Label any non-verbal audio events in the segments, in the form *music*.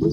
Hi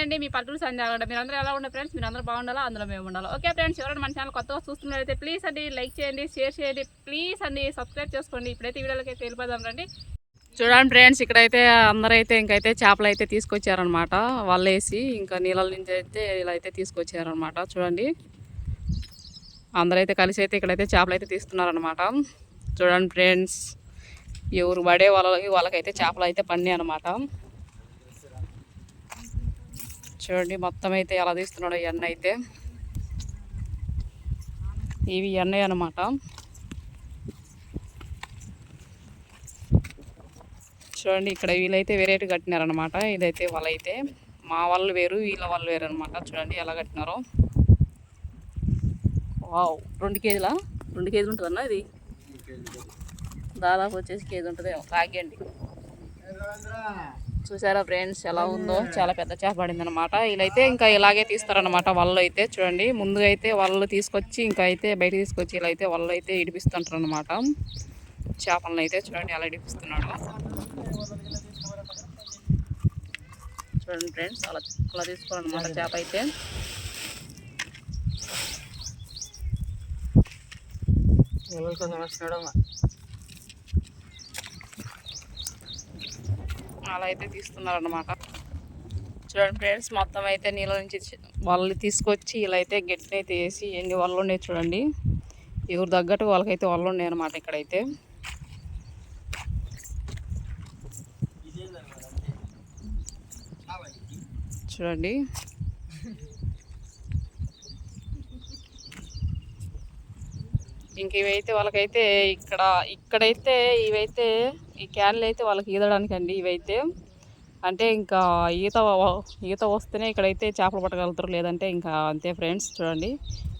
నేనండి మీ పల్లెటూరు సంజాగండి మీరు అందరూ ఎలా ఉండే ఫ్రెండ్స్ మీరు అందరూ బాగుండాలా? అందులో మేము ఉండాలి? ఓకే ఫ్రెండ్స్ ఎవరైనా మన ఛానల్ కొత్తగా చూస్తున్నారైతే ప్లీజ్ అండి లైక్ చేయండి షేర్ చేయండి ప్లీజ్ అండి సబ్స్క్రైబ్ చేసుకోండి. ఇప్పుడైతే వీడియోలకి అయితే వెళ్ళిపోదాం రండి. చూడండి ఫ్రెండ్స్ ఇక్కడైతే అందరైతే ఇంకైతే చేపలు అయితే తీసుకొచ్చారనమాట వాళ్ళు వేసి ఇంకా నీళ్ళ నుంచి అయితే ఇలా అయితే తీసుకొచ్చారనమాట చూడండి. అందరైతే కలిసి అయితే ఇక్కడైతే చేపలు అయితే తీస్తున్నారనమాట చూడండి ఫ్రెండ్స్ ఎవరు పడే వాళ్ళకి వాళ్ళకైతే చేపలు అయితే పండి అనమాట చూడండి మొత్తం అయితే ఎలా తీస్తున్నాడు ఈ ఎన్న అయితే. ఇవి ఎన్నయ్య అనమాట చూడండి ఇక్కడ వీళ్ళైతే వేరేటి కట్టినారనమాట ఇదైతే వాళ్ళైతే. మా వాళ్ళు వేరు వీళ్ళ వాళ్ళు వేరు అనమాట చూడండి ఎలా కట్టినారో. వావ్ రెండు కేజీలా? రెండు కేజీలు ఉంటుందన్న ఇది? దాదాపు వచ్చేసి కేజీ ఉంటుంది తాగండి చూసారా ఫ్రెండ్స్ ఎలా ఉందో? చాలా పెద్ద చేప పడింది అనమాట వీళ్ళైతే ఇంకా ఇలాగే తీస్తారనమాట వాళ్ళు అయితే చూడండి. ముందుగా అయితే వాళ్ళు తీసుకొచ్చి ఇంకా అయితే బయట తీసుకొచ్చి ఇలా అయితే వాళ్ళు అయితే ఇడిపిస్తుంటారు అనమాట చేపలను అయితే చూడండి అలా ఇడిపిస్తున్నాడు. చూడండి ఫ్రెండ్స్ అలా అలా తీసుకోవాలన్నమాట చేప అయితే అలా అయితే తీస్తున్నారనమాట చూడండి ఫ్రెండ్స్ మొత్తం అయితే నీళ్ళ నుంచి వాళ్ళని వాళ్ళు తీసుకొచ్చి ఇలా అయితే గట్టిని అయితే వేసి ఎన్ని వాళ్ళు ఉన్నాయి చూడండి. ఎవరు తగ్గట్టు వాళ్ళకైతే వాళ్ళు ఉన్నాయి అనమాట ఇక్కడైతే. చూడండి. ఇంక ఇవైతే వాళ్ళకైతే ఇక్కడ ఇక్కడైతే ఇవైతే ఈ క్యాన్లు అయితే వాళ్ళకి ఈదడానికి అండి ఇవైతే. అంటే ఇంకా ఈత ఈత వస్తేనే ఇక్కడైతే చేపలు పట్టగలుగుతారు లేదంటే ఇంకా అంతే ఫ్రెండ్స్. చూడండి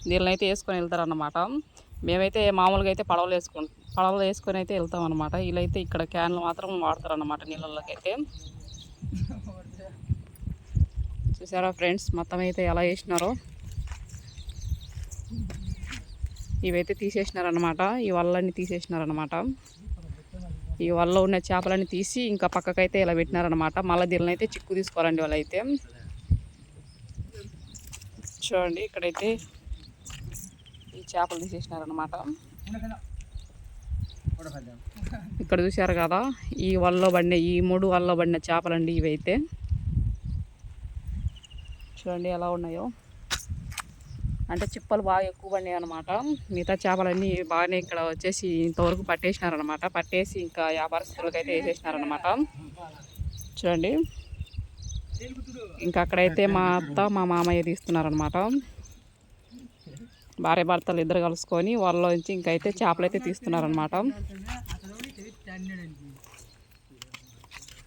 దీనిని అయితే వేసుకొని వెళ్తారన్నమాట. మేమైతే మామూలుగా అయితే పడవలు వేసుకుని పడవలు వేసుకొని అయితే వెళ్తాం అనమాట వీళ్ళైతే ఇక్కడ క్యాన్లు మాత్రం వాడతారు అనమాట నీళ్ళలోకి అయితే చూసారా ఫ్రెండ్స్ మొత్తం అయితే ఎలా వేసినారో? ఇవైతే తీసేసినారనమాట ఈ వల్లన్నీ తీసేసినారనమాట ఈ వల్ల ఉన్న చేపలన్నీ తీసి ఇంకా పక్కకైతే ఇలా పెట్టినారనమాట మళ్ళీ దీనిని అయితే చిక్కు తీసుకోవాలండి వాళ్ళైతే. చూడండి ఇక్కడైతే ఈ చేపలు తీసేసినారనమాట ఇక్కడ చూశారు కదా ఈ వల్ల పడిన ఈ మూడు వల్ల పడిన చేపలండి ఇవైతే. చూడండి ఎలా ఉన్నాయో. అంటే చిప్పలు బాగా ఎక్కువ పడినాయి అనమాట మిగతా చేపలన్నీ బాగానే ఇక్కడ వచ్చేసి ఇంతవరకు పట్టేసినారనమాట పట్టేసి ఇంకా వ్యాపారస్తులకు అయితే వేసేసినారనమాట చూడండి. ఇంకా అక్కడైతే మా అత్త మా మామయ్య తీస్తున్నారనమాట భార్య భర్తలు ఇద్దరు కలుసుకొని వాళ్ళలోంచి ఇంకైతే చేపలు అయితే తీస్తున్నారనమాట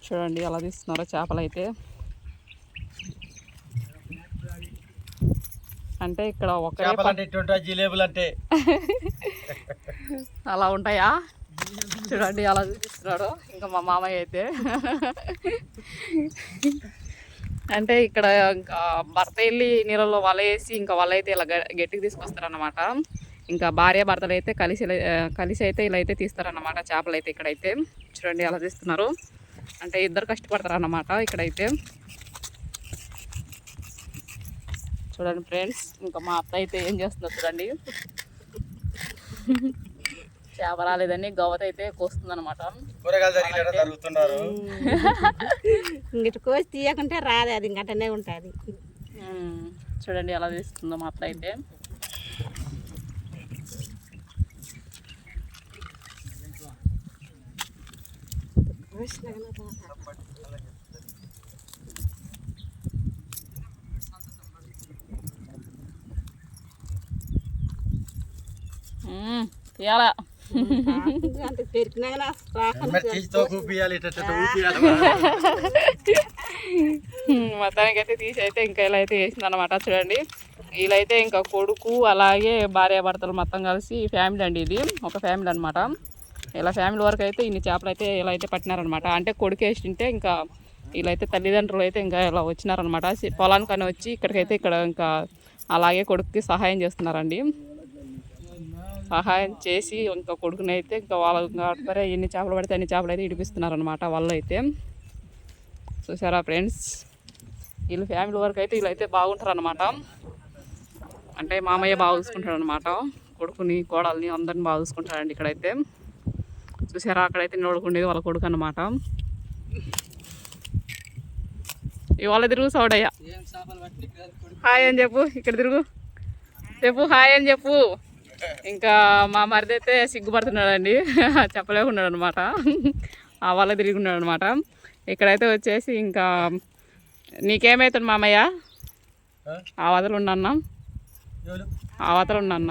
చూడండి ఎలా తీస్తున్నారో చేపలు అంటే ఇక్కడ ఎట్టుంటాయి జిలేబులు అంటే *laughs* అలా ఉంటాయా? చూడండి అలా చూపిస్తున్నాడు. ఇంకా మా మామయ్య అయితే. అంటే ఇక్కడ ఇంకా భర్త వెళ్ళి నీళ్ళలో వల వేసి ఇంకా వల అయితే ఇలా గ- గట్టికి తీసుకొస్తారన్నమాట. ఇంకా భార్య భర్తలు అయితే కలిసి కలిసి అయితే ఇలా అయితే తీస్తారన్నమాట చేపలు అయితే ఇక్కడైతే. చూడండి అలా తీస్తున్నారు. అంటే ఇద్దరు కష్టపడతారు అన్నమాట ఇక్కడైతే. చూడండి ఫ్రెండ్స్ ఇంకా మా అత్త అయితే ఏం చేస్తుందో చూడండి. చేప రాలేదని గవత అయితే జరిగినట్టు జరుగుతున్నారు ఇంకటి కోసి తీయకుంటే రాదు అది ఇంకటనే ఉంటుంది. చూడండి ఎలా తీస్తుందో మా అత్త అయితే. మ్మ్. ఊపియాలి *laughs* మొత్తానికి అయితే తీసి అయితే ఇంకా ఇలా అయితే వేసింది అనమాట చూడండి. వీళ్ళైతే ఇంకా కొడుకు అలాగే భార్య భర్తలు మొత్తం కలిసి ఫ్యామిలీ అండి ఇది ఒక ఫ్యామిలీ అనమాట ఇలా ఫ్యామిలీ వరకు అయితే ఇన్ని చేపలు అయితే ఇలా అయితే పట్టినారనమాట అంటే కొడుకు వేసింటే ఇంకా వీళ్ళైతే తల్లిదండ్రులు అయితే ఇంకా ఇలా వచ్చినారనమాట పొలానికని వచ్చి ఇక్కడికైతే ఇక్కడ ఇంకా అలాగే కొడుకుకి సహాయం చేస్తున్నారండి. సహాయం చేసి ఇంకా కొడుకుని అయితే ఇంకా వాళ్ళ సరే ఎన్ని చేపలు పడితే అన్ని చేపలు అయితే ఇడిపిస్తున్నారనమాట వాళ్ళు అయితే చూసారా ఫ్రెండ్స్? వీళ్ళు ఫ్యామిలీ వరకు అయితే వీళ్ళైతే బాగుంటారు అనమాట అంటే మామయ్య బాగా చూసుకుంటాడు అనమాట కొడుకుని కోడల్ని అందరిని బాగా చూసుకుంటాడండి ఇక్కడైతే. చూసారా అక్కడైతే నిలబడుకుండేది వాళ్ళ కొడుకు అనమాట ఇవాళ తిరుగు సౌడయ్య. హాయ్ అని చెప్పు. ఇక్కడ తిరుగు. చెప్పు హాయ్ అని చెప్పు. ఇంకా మా మరిది అయితే సిగ్గుపడుతున్నాడండి. *laughs* చెప్పలేకున్నాడు అనమాట ఆ వాళ్ళ తిరిగి ఉన్నాడు అనమాట ఇక్కడైతే వచ్చేసి ఇంకా నీకేమవుతుంది మామయ్య? ఆ? వదలు ఉండన్న? ఆ వదలు ఉండన్న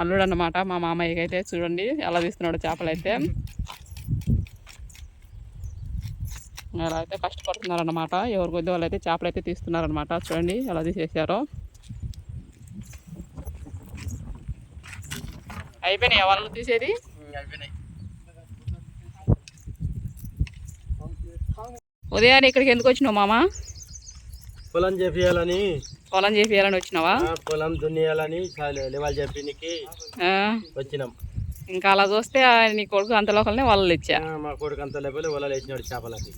అల్లుడు అన్నమాట మా మామయ్యకి అయితే చూడండి ఎలా తీస్తున్నాడు చేపలు అయితే అలా అయితే కష్టపడుతున్నారన్నమాట. ఎవరి కొద్ది వాళ్ళు అయితే చేపలు అయితే తీస్తున్నారనమాట చూడండి ఎలా తీసేసారో అయిపోయినాయి వాళ్ళు? తీసేది? అయిపోయినాయి. ఉదయాన్నే ఇక్కడికి ఎందుకు వచ్చినావు మామ? పొలం చేపియాలని. పొలం చేపియాలని వచ్చినావా? ఆ, పొలం దున్నియాలని లెవెల్ చెప్పినికి వచ్చినాం. ఇంకా అలా చూస్తే నీ కొడుకు అంతలోకల్నే వాళ్ళు ఇచ్చా? ఆ, మా కొడుకు అంత లెవెల్ వలలు వేసినాడు చేపలకి.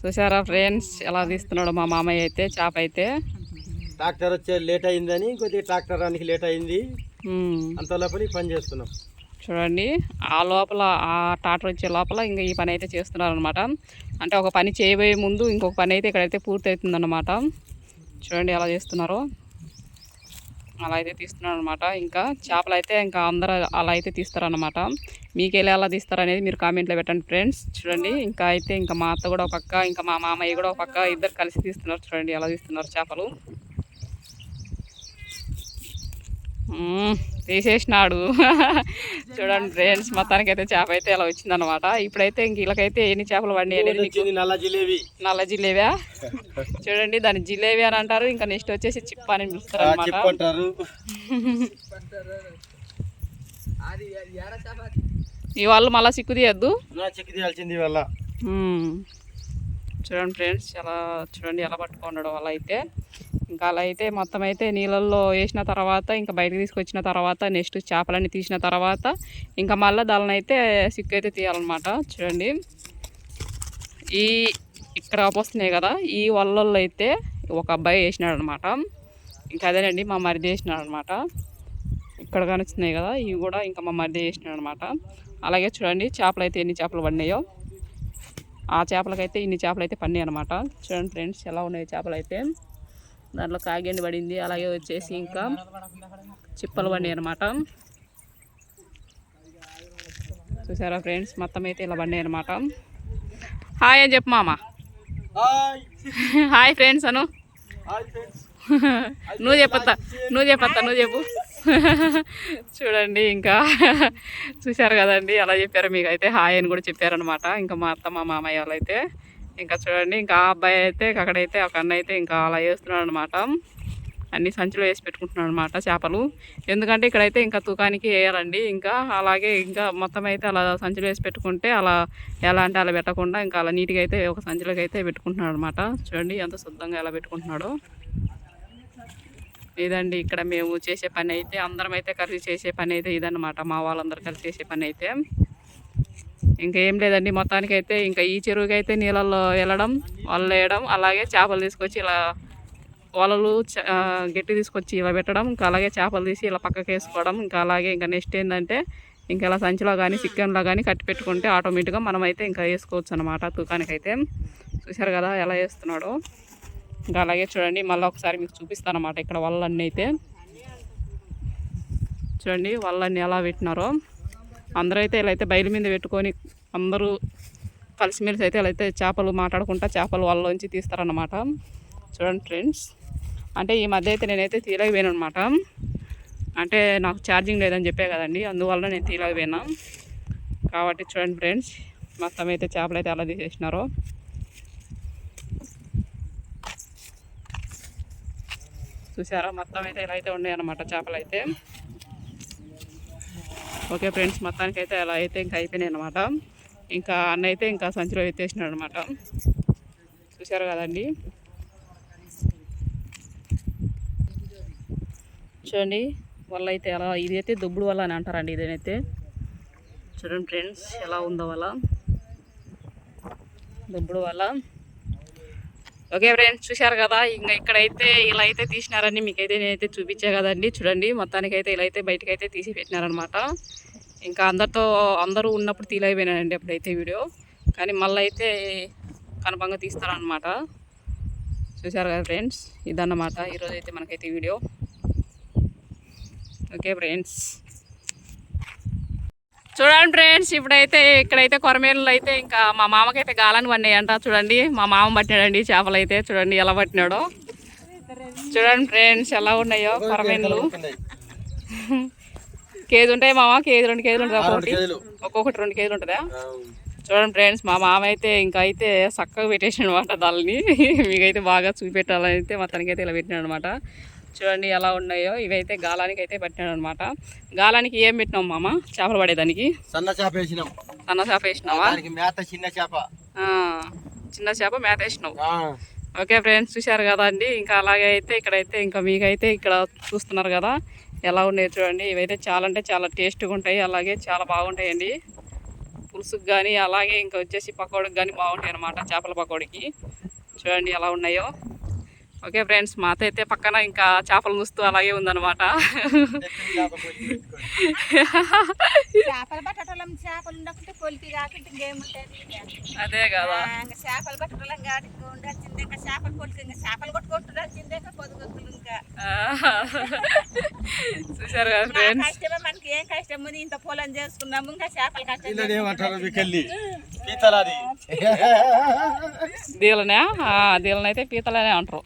చూసారా ఫ్రెండ్స్ ఎలా తీస్తున్నాడు మా మామయ్య అయితే చేప అయితే. ట్రాక్టర్ వచ్చే లేట్ అయిందని కొద్దిగా ట్రాక్టర్ రానికి లేట్ అయింది. అంత లోపలికి పని చేస్తున్నాం. చూడండి ఆ లోపల ఆ టాటర్ వచ్చే లోపల ఇంకా ఈ పని అయితే చేస్తున్నారు అనమాట అంటే ఒక పని చేయబోయే ముందు ఇంకొక పని అయితే ఇక్కడైతే పూర్తి అవుతుందన్నమాట చూడండి ఎలా చేస్తున్నారో. అలా అయితే తీస్తున్నారు అనమాట ఇంకా చేపలు అయితే ఇంకా అందరూ అలా అయితే తీస్తారనమాట మీకు ఎలా ఎలా తీస్తారు అనేది మీరు కామెంట్లో పెట్టండి ఫ్రెండ్స్. చూడండి ఇంకా అయితే ఇంకా మా అత్త కూడా ఒక పక్క ఇంకా మా మామయ్య కూడా ఒక పక్క ఇద్దరు కలిసి తీస్తున్నారు. చూడండి ఎలా తీస్తున్నారు చేపలు మ్మ్, తీసేసినాడు. చూడండి ఫ్రెండ్స్ మొత్తానికి అయితే చేప అయితే ఇలా వచ్చిందనమాట ఇప్పుడైతే ఇంక వీళ్ళకైతే ఎన్ని చేపలు వచ్చింది నల్ల జిలేబీ. నల్ల జిలేబియా చూడండి దాన్ని జిలేబీ అని అంటారు. ఇంకా నెక్స్ట్ వచ్చేసి చిప్ప అని పిలుస్తారు అనమాట వాళ్ళు మళ్ళీ సిక్కు తీయద్దు. చెక్కి తీయాల్సింది మ్మ్. చూడండి ఫ్రెండ్స్ చాలా చూడండి ఎలా పట్టుకున్నాడు అలా అయితే. ఇంకా అలా అయితే మొత్తం అయితే నీళ్ళల్లో వేసిన తర్వాత ఇంకా బయటకు తీసుకొచ్చిన తర్వాత నెక్స్ట్ చేపలన్నీ తీసిన తర్వాత ఇంకా మళ్ళీ దాని అయితే సిక్కు అయితే తీయాలన్నమాట. చూడండి. ఈ ఇక్కడ వస్తున్నాయి కదా ఈ వలల్లో అయితే ఒక అబ్బాయి వేసినాడు అనమాట ఇంకా అదేనండి మా మరిది వేసినాడు అనమాట ఇక్కడ కనిపిస్తున్నాయి కదా ఇవి కూడా ఇంకా మా మరిది వేసినాడు అనమాట అలాగే చూడండి చేపలు అయితే ఎన్ని చేపలు పడినాయో. ఆ చేపలకైతే ఇన్ని చేపలు అయితే పడినాయి అనమాట చూడండి ఫ్రెండ్స్ ఎలా ఉన్నాయి చేపలు అయితే దాంట్లో కాగండి పడింది అలాగే వచ్చేసి ఇంకా చిప్పలు పడినాయి అనమాట చూసారా ఫ్రెండ్స్ మొత్తం అయితే ఇలా పడినాయి అనమాట హాయ్ అని చెప్పు మామ. హాయ్. ఫ్రెండ్స్ అను. *laughs* నువ్వు చెప్పత్తా నువ్వు చెప్పత్తా నువ్వు చెప్పు. *laughs* చూడండి ఇంకా *laughs* చూశారు కదండి అలా చెప్పారు. మీకు అయితే హాయ్ అని కూడా చెప్పారనమాట ఇంకా మా అత్త మా మామయ్య వాళ్ళు అయితే ఇంకా చూడండి ఇంకా ఆ అబ్బాయి అయితే అక్కడైతే ఒక అన్న అయితే ఇంకా అలా వేస్తున్నాడు అనమాట అన్ని సంచిలో వేసి పెట్టుకుంటున్నాడు అనమాట చేపలు. ఎందుకంటే ఇక్కడైతే ఇంకా తూకానికి వేయాలండి. ఇంకా అలాగే ఇంకా మొత్తం అయితే అలా సంచిలో వేసి పెట్టుకుంటే అలా ఎలా అంటే అలా పెట్టకుండా ఇంకా అలా నీట్గా అయితే ఒక సంచిలోకి అయితే పెట్టుకుంటున్నాడు అనమాట చూడండి ఎంత శుద్ధంగా ఎలా పెట్టుకుంటున్నాడో. ఇదండి ఇక్కడ మేము చేసే పని అయితే అందరం అయితే కలిసి చేసే పని అయితే ఇదన్నమాట. మా వాళ్ళందరూ కలిసి చేసే పని అయితే. ఇంకా ఏం లేదండి మొత్తానికి అయితే ఇంకా ఈ చెరువుకి అయితే నీళ్ళల్లో వెళ్ళడం వలలు వేయడం అలాగే చేపలు తీసుకొచ్చి ఇలా వలలు గట్టి తీసుకొచ్చి ఇలా పెట్టడం ఇంకా అలాగే చేపలు తీసి ఇలా పక్కకి వేసుకోవడం ఇంకా అలాగే ఇంకా నెక్స్ట్ ఏంటంటే ఇంకా ఇలా సంచిలో కానీ చికెన్లో కానీ కట్టి పెట్టుకుంటే ఆటోమేటిక్గా మనమైతే ఇంకా వేసుకోవచ్చు అనమాట తూకానికైతే. చూశారు కదా ఎలా వేస్తున్నాడో. ఇంకా అలాగే చూడండి మళ్ళీ ఒకసారి మీకు చూపిస్తాను అనమాట ఇక్కడ వల్లన్నీ అయితే. చూడండి వల్లన్నీ ఎలా పెట్టినారో. అందరూ అయితే ఇలా అయితే బయలు మీద పెట్టుకొని అందరూ కలిసిమెలిసి అయితే ఇలా అయితే చేపలు మాట్లాడుకుంటా చేపలు వాళ్ళలోంచి తీస్తారన్నమాట. చూడండి ఫ్రెండ్స్ అంటే ఈ మధ్య అయితే నేనైతే తీయలేకపోయాను అనమాట అంటే నాకు ఛార్జింగ్ లేదని చెప్పే కదండి అందువల్ల నేను తీయలేకపోయినా కాబట్టి చూడండి ఫ్రెండ్స్ మొత్తం అయితే చేపలు అయితే ఎలా తీసేసినారో. చూసారా? మొత్తం అయితే ఇలా అయితే ఉన్నాయి అనమాట చేపలు అయితే ఓకే ఫ్రెండ్స్ మొత్తానికి అయితే అలా అయితే ఇంకా అయిపోయినాయి అనమాట ఇంకా అన్న అయితే ఇంకా సంచిలో ఎత్తేసినాడు అనమాట చూసారు కదండి? చూడండి వల్ల అయితే ఎలా ఇది అయితే దుబ్బుడు వల్ల అని అంటారండి ఇదేనైతే. చూడండి ఫ్రెండ్స్ ఎలా ఉందో వల్ల దుబ్బుడు వల్ల ఓకే ఫ్రెండ్స్ చూశారు కదా? ఇంకా ఇక్కడైతే ఇలా అయితే తీసినారని మీకైతే నేనైతే చూపించా కదండి. చూడండి మొత్తానికి అయితే ఇలా అయితే బయటకు అయితే తీసి పెట్టినారనమాట ఇంకా అందరితో అందరూ ఉన్నప్పుడు తీలైపోయినానండి అప్పుడైతే వీడియో. కానీ మళ్ళీ అయితే కనపంగా తీస్తారనమాట చూశారు కదా ఫ్రెండ్స్? ఇదన్నమాట ఈరోజు అయితే మనకైతే వీడియో. Okay friends. చూడండి ఫ్రెండ్స్ ఇప్పుడైతే ఇక్కడైతే కొరమేళ్ళు అయితే ఇంకా మా మామకైతే గాలని పడినాయంట. చూడండి మా మామ పట్టినాడండి చేపలు అయితే. చూడండి ఎలా పట్టినాడో. చూడండి ఫ్రెండ్స్ ఎలా ఉన్నాయో కొరమేళ్ళు కేజీ ఉంటాయి మామ? కేజీ రెండు కేజీలు ఉంటుంది రెండు ఒక్కొక్కటి ఒక్కొక్కటి రెండు కేజీలు ఉంటుందా? చూడండి ఫ్రెండ్స్ మా మామ అయితే ఇంకా అయితే చక్కగా పెట్టేసాడు అనమాట దాన్ని *laughs* మీకైతే బాగా చూపెట్టాలని అయితే మొత్తానికి అయితే ఇలా పెట్టినాడు అనమాట చూడండి ఎలా ఉన్నాయో. ఇవైతే గాలానికి అయితే పెట్టినాడు అనమాట గాలానికి ఏం పెట్టినాం మామ? చేపలు పడేదానికి? సన్న చేప వేసినాం. సన్న చేప వేసినావా? మేత చిన్న చేప. చిన్న చేప మేత వేసినావు. ఓకే ఫ్రెండ్స్ చూశారు కదా అండి. ఇంకా అలాగే అయితే ఇక్కడైతే ఇంకా మీకైతే ఇక్కడ చూస్తున్నారు కదా ఎలా ఉన్నాయి చూడండి. ఇవైతే చాలా అంటే చాలా టేస్ట్గా ఉంటాయి. అలాగే చాలా బాగుంటాయండి. పులుసుకు కానీ అలాగే ఇంకా వచ్చేసి పకోడీకి కానీ బాగుంటాయి అన్నమాట చేపల పకోడీకి. చూడండి ఎలా ఉన్నాయో. ఓకే ఫ్రెండ్స్ మాత అయితే పక్కన ఇంకా చేపలు చూస్తూ అలాగే ఉందన్నమాట. చేపలు పట్టడం చేపలు ఉండకుంటే పొలికి కాకుండా ఇంకేముంటుంది? అదే కదా. ఇంకా చేపలు పట్టడం కాదు ఇంకా ఉండాల్సిందే ఇంకా చేపలు కొట్టుకు ఇంకా చేపలు కొట్టుకుంటుండాల్సిందే ఇంకా పొదుగుతులు ఇంకా. చూశారు కదా ఫ్రెండ్స్. కష్టమే మనకి ఏం కష్టం? ఉంది ఇంత పొలం చేసుకున్నాము ఇంకా చేపలు కష్టం వీళ్ళని ఏమంటారు మీకెళ్ళి పీతలాది. దీలనే దీలని అయితే పీతలనే అంటారు.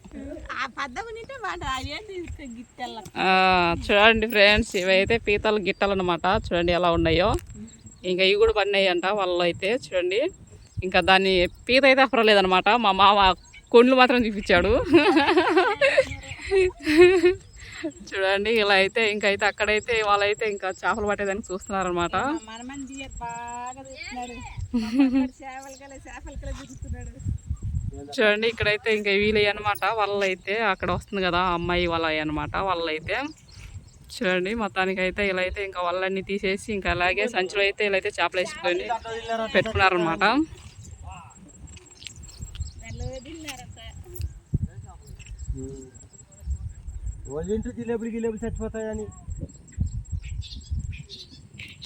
చూడండి ఫ్రెండ్స్ ఇవైతే పీతలు గిట్టలు అనమాట చూడండి ఎలా ఉన్నాయో. ఇంకా ఇవి కూడా పడినాయి అంట వాళ్ళు అయితే చూడండి. ఇంకా దాన్ని పీత అయితే అప్పరలేదనమాట మా మామ కొండ్లు మాత్రం చూపించాడు. చూడండి ఇలా అయితే ఇంకైతే అక్కడైతే వాళ్ళైతే ఇంకా చేపలు పట్టేదానికి చూస్తున్నారనమాట బాగా చూడండి ఇక్కడైతే ఇంకా వీళ్ళవి అనమాట వాళ్ళైతే అక్కడ వస్తుంది కదా అమ్మాయి వాళ్ళ అనమాట వాళ్ళైతే చూడండి మొత్తానికైతే ఇలా అయితే ఇంకా వాళ్ళన్నీ తీసేసి ఇంకా అలాగే సంచులు అయితే ఇలా అయితే చేపలు వేసుకొని పెట్టుకున్నారనమాట. దానిలో జిలేబులు గిలేబులు చచ్చిపోతాయని.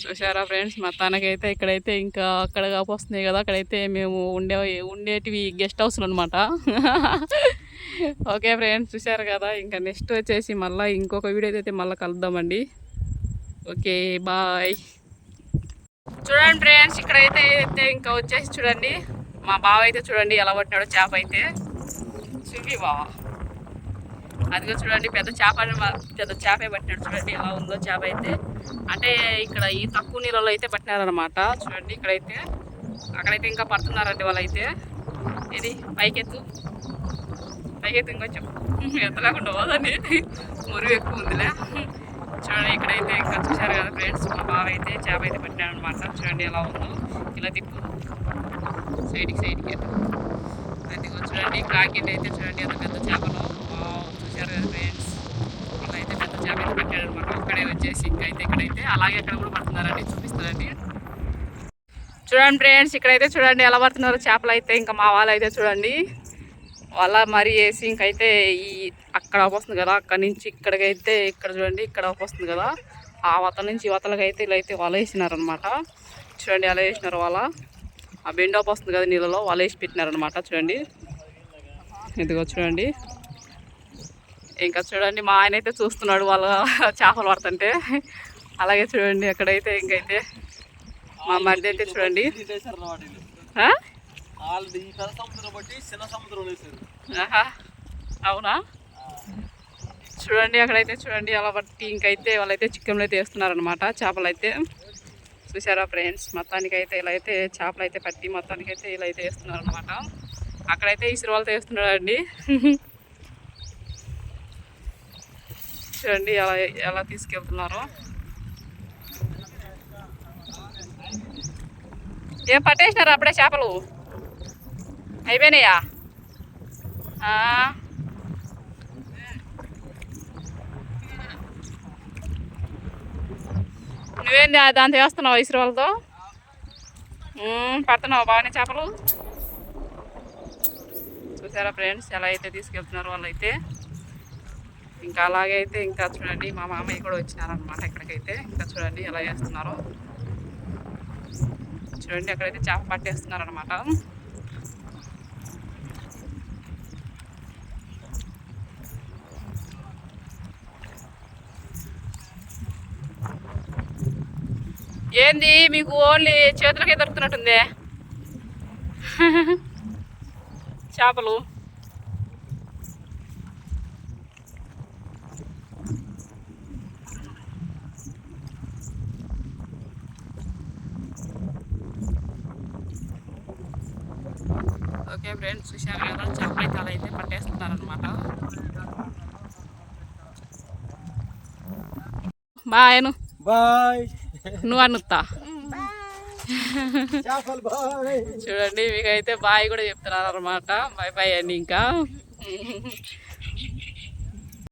చూసారా ఫ్రెండ్స్? మొత్తానికి ఇక్కడైతే ఇంకా అక్కడ వస్తున్నాయి కదా అక్కడైతే మేము ఉండే ఉండేటివి గెస్ట్ హౌస్లు అనమాట ఓకే ఫ్రెండ్స్ చూసారు కదా? ఇంకా నెక్స్ట్ వచ్చేసి మళ్ళీ ఇంకొక వీడియో అయితే మళ్ళీ కలుద్దామండి. Okay bye. చూడండి ఫ్రెండ్స్ ఇక్కడైతే అయితే ఇంకా వచ్చేసి చూడండి. మా బావ అయితే చూడండి ఎలా పట్టినాడో చేప అయితే. చూపి బావ. అదిగో చూడండి పెద్ద చేప పెద్ద చేపే పట్టినాడు చూడండి ఎలా ఉందో చేప అయితే. అంటే ఇక్కడ ఈ తక్కువ నీళ్ళలో అయితే పట్టినారనమాట చూడండి ఇక్కడైతే అక్కడైతే ఇంకా పడుతున్నారండి వాళ్ళైతే. ఇది పైకెత్తు. పైకెత్తు ఇంకొంచెం ఎత్తలేకుండా పోదండి. మురుగు ఎక్కువ ఉందిలే. చూడండి ఇక్కడైతే ఇంకా చూశారు కదా ఫ్రెండ్స్ మా బావ అయితే చేప అయితే పట్టినాడు అనమాట చూడండి ఎలా ఉందో. ఇలా తిప్పు. సైడ్కి సైడ్కి అదిగో చూడండి కాకిండి అయితే చూడండి ఎంత పెద్ద చేపలు. చూశారు కదా ఫ్రెండ్స్ అయితే పెద్ద చేప అయితే పెట్టాడు అనమాట. ఒక్కడే వచ్చేసి ఇంకా అయితే ఇక్కడైతే. అలాగే అక్కడ కూడా పడుతున్నారండి. చూపిస్తారండి చూడండి ఫ్రెండ్స్ ఇక్కడైతే చూడండి ఎలా పడుతున్నారు చేపలు అయితే. ఇంకా మా వాళ్ళు అయితే చూడండి. వాళ్ళ మరి వేసి ఇంకైతే ఈ అక్కడ వస్తుంది కదా అక్కడ నుంచి ఇక్కడికైతే ఇక్కడ చూడండి ఇక్కడ వస్తుంది కదా. ఆ వతల నుంచి వతలకి అయితే ఇలా అయితే వల వేసినారనమాట. చూడండి ఎలా వేసినారు వాళ్ళ. ఆ బెండ్ వస్తుంది కదా నీళ్ళలో వలేసి వేసి పెట్టినారనమాట. చూడండి. ఇదిగో చూడండి. ఇంకా చూడండి మా ఆయన అయితే చూస్తున్నాడు వాళ్ళ చేపలు పడుతుంటే. అలాగే చూడండి అక్కడైతే ఇంకైతే మా మధ్య అయితే చూడండి. సముద్రం బట్టి చిన్న సముద్రం ఆహా అవునా? చూడండి అక్కడైతే చూడండి అలా బట్టి ఇంకైతే వాళ్ళైతే చికెన్లు అయితే వేస్తున్నారనమాట చేపలు అయితే చూసారా ఫ్రెండ్స్? మొత్తానికి అయితే ఇలా అయితే చేపలు అయితే పట్టి మొత్తానికి అయితే ఇలా అయితే వేస్తున్నారనమాట అక్కడైతే ఇసురు వాళ్ళతో వేస్తున్నాడండి. చూడండి ఎలా ఎలా తీసుకెళ్తున్నారు. ఏం పట్టేసినారు అప్పుడే చేపలు? అయిపోయినాయా? నువ్వేంది ఆ దాంతో వేస్తున్నావు ఇసురు వాళ్ళతో పడుతున్నావు బాగానే చేపలు? చూసారా ఫ్రెండ్స్ ఎలా అయితే తీసుకెళ్తున్నారు వాళ్ళైతే. ఇంకా అలాగైతే ఇంకా చూడండి మా మామయ్య కూడా వచ్చినారనమాట ఇక్కడికైతే ఇంకా చూడండి ఎలా చేస్తున్నారు. చూడండి అక్కడైతే చేప పట్టేస్తున్నారు అనమాట ఏంది మీకు ఓన్లీ చేతులకే దొరుకుతున్నట్టుందే? *laughs* చేపలు. ఓకే ఫ్రెండ్స్ చూశారు కదా చేపలు అయితే అలా అయితే పట్టేస్తున్నారనమాట బాయ్ బాయ్. నువ్వు బాయ్. చూడండి మీకైతే బాయ్ కూడా చెప్తున్నారు అనమాట బాయ్ బాయ్ అండి ఇంకా.